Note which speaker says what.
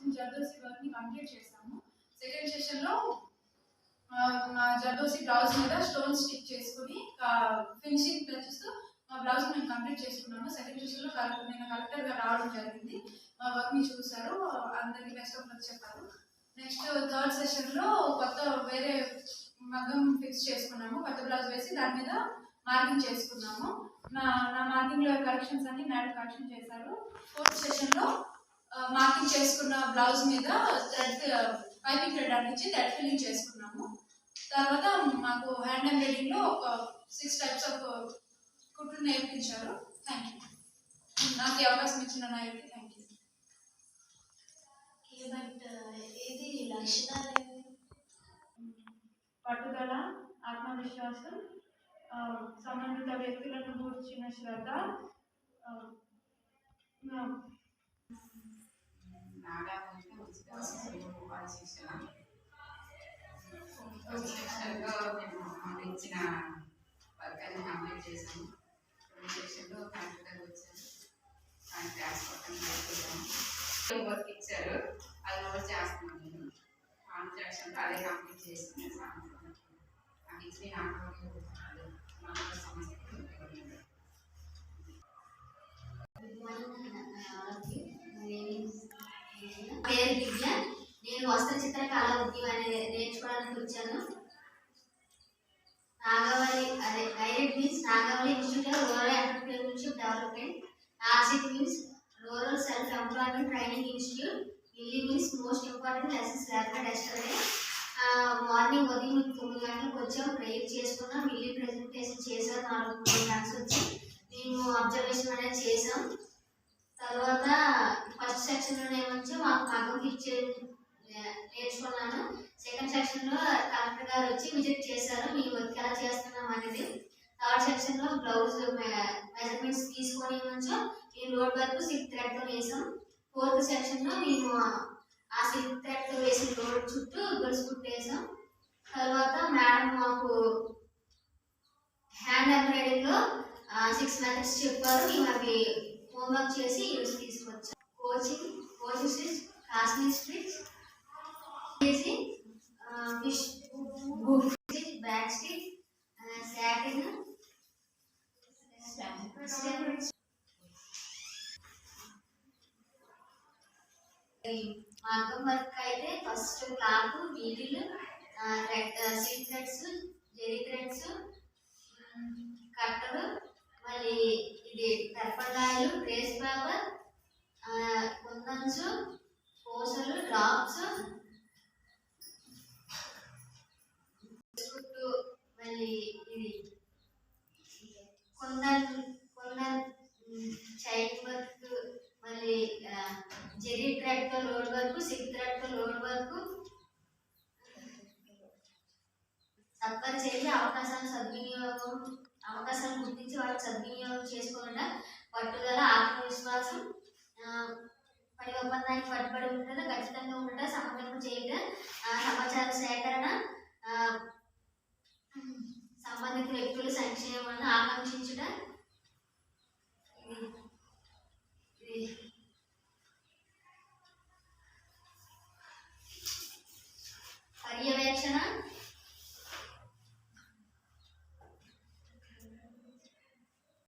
Speaker 1: వచ్చిన జర్దోసి వర్క్ని కంప్లీట్ చేసాము సెకండ్ సెషన్లో మా జర్దోసి బ్లౌజ్ మీద స్టోన్ స్టిక్ చేసుకుని ఫినిషింగ్ టచెస్ మా బ్లౌజ్ మేము కంప్లీట్ చేసుకున్నాము. సెకండ్ సెషన్లో కలెక్టర్ నేను కలెక్టర్గా రావడం జరిగింది. మా వర్క్ని చూసారు అందరికి బెస్ట్ ఆఫ్ లక్ చెప్పారు. నెక్స్ట్ థర్డ్ సెషన్లో కొత్త వేరే మగ్గం ఫిక్స్ చేసుకున్నాము. కొత్త బ్లౌజ్ వేసి దాని మీద మార్కింగ్ చేసుకున్నాము. నా నా మార్కింగ్లో కరెక్షన్స్ అన్ని మేడం కరెక్షన్ చేశారు. ఫోర్త్ సెషన్లో మార్కింగ్ చేసుకున్న బ్లౌజ్ మీద థ్రెడ్ పైపింగ్ థ్రెడ్ అంటించి థ్రెడ్ ఫిల్లింగ్ చేసుకున్నాము. తర్వాత మాకు హ్యాండ్ ఎంబ్రాయిడింగ్లో ఒక సిక్స్ టైప్స్ ఆఫ్ కుట్లు నేర్పించారు. థ్యాంక్ యూ నాకు ఈ అవకాశం ఇచ్చిన నాయకుడికి థ్యాంక్ యూ
Speaker 2: బట్ ఇది లక్షణాలు ఏంటి?
Speaker 1: పట్టుదల ఆత్మవిశ్వాసం ఆ, సంబంధిత వ్యక్తులను గూర్చిన శ్రద్ధ
Speaker 3: శిక్షణ శిక్షణలో మేము మాకు ఇచ్చిన వర్క్ కంప్లీట్ చేసాము రెండు సెక్షన్లో క్లాస్ పక్కన వర్క్ ఇచ్చారు అది కూడా చేస్తున్నాను నేను కాంట్రాక్షన్ అదే కంప్లీట్ చేస్తున్నాను నాకు ఇచ్చిన నాకు సమస్య
Speaker 2: పేరు దివ్య వస్త్ర చిత్రకళ ఉద్యమాన్ని అనేది నేర్చుకోవడానికి వచ్చాను. నాగవళి అదే direct means Nagavali institute of rural entrepreneurship development RSETI means rural self employment training institute Delhi means most important lessons లేకుండా ఎస్టర్డే. మార్నింగ్ ఉదయం తొమ్మిది గంటలకు వచ్చాం ప్రేయర్ చేసుకున్నాం మిల్లీ ప్రెజెంటేషన్ చేసాం నాలుగు మూడు గంటలు వచ్చి. మేము అబ్జర్వేషన్ అనేది చేసాం తర్వాత ఫస్ట్ సెక్షన్లో ఏమొచ్చి మాకు మగం ఇచ్చే నేర్చుకున్నాను. సెకండ్ సెక్షన్లో కలెక్టర్ గారు వచ్చి విజిట్ చేశారు. మీ వర్క్ ఎలా చేస్తున్నాం అనేది. థర్డ్ సెక్షన్లో బ్లౌజ్ మెజర్మెంట్స్ తీసుకొని కొంచెం ఈ రోడ్ వరకు సిల్క్ థ్రెడ్తో వేసాం. ఫోర్త్ సెక్షన్లో మేము ఆ సిల్క్ థ్రెడ్తో వేసిన లోడ్ చుట్టూ గొలుసు కుట్టేసాం తర్వాత మేడం మాకు హ్యాండ్ ఎంబ్రాయిడింగ్లో సిక్స్ మెథడ్స్ చెప్పారు. మేము అవి హోంవర్క్ చేసి యూస్ తీసుకొచ్చాం. కోచింగ్ కోచింగ్ స్టిచ్ కాశ్మీర్ మగ్గం వర్క్ అయితే first cloth needle silk threads zari threads కట్టరు మళ్ళీ ఇది టర్పడాయిలు ట్రేస్ పేపర్ కుందన్స్ పూసలు డ్రాప్స్ చుట్టూ మళ్ళీ ఇది కుందన్ కుందన్ చైన్ వర్క్. థ్రెడ్తో లోడ్ వర్క్ సిల్క్ థ్రెడ్తో లోడ్ వర్క్. సత్వర చేసి అవకాశాలు సద్వినియోగం అవకాశాలు గుర్తించి వాటిని సద్వినియోగం చేసుకోకుండా పట్టుదల ఆత్మవిశ్వాసం పని ఒప్పందానికి పట్టుబడి ఉండటం ఖచ్చితంగా ఉండటం సమన్వయం చేయడం సమాచార సేకరణ సంబంధిత వ్యక్తుల సంక్షేమాన్ని ఆకాంక్షించడం